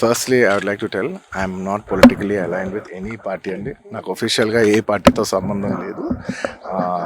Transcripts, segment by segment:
Firstly I would like to tell I'm not politically align with any party అండి. నాకు అఫీషియల్గా ఏ పార్టీతో సంబంధం లేదు.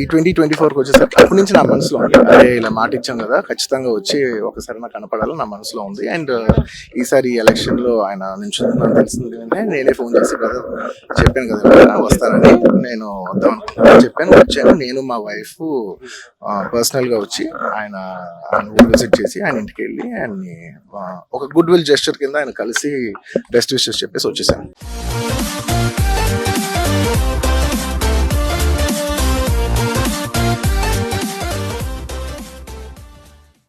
ఈ ట్వంటీ ట్వంటీ ఫోర్కి వచ్చేసరికి అప్పటి నుంచి నా మనసులో ఉంది. అదే ఇలా మాట ఇచ్చాం కదా ఖచ్చితంగా వచ్చి ఒకసారి నాకు కనపడాలి నా మనసులో ఉంది. అండ్ uh, ఈసారి ఎలక్షన్లో ఆయన నుంచి నాకు తెలిసింది అంటే నేనే ఫోన్ చేసి బ్రదర్ చెప్పాను కదా వస్తానని వస్తారని నేను వద్దాం అనుకున్నాను చెప్పాను. వచ్చాను. నేను మా వైఫ్ పర్సనల్గా వచ్చి ఆయన ఆయన విజిట్ చేసి ఆయన ఇంటికి వెళ్ళి ఆయన్ని ఒక గుడ్ విల్ జెస్చర్ కింద ఆయన కలిసి బెస్ట్ విషెస్ చెప్పేసి వచ్చేసాను.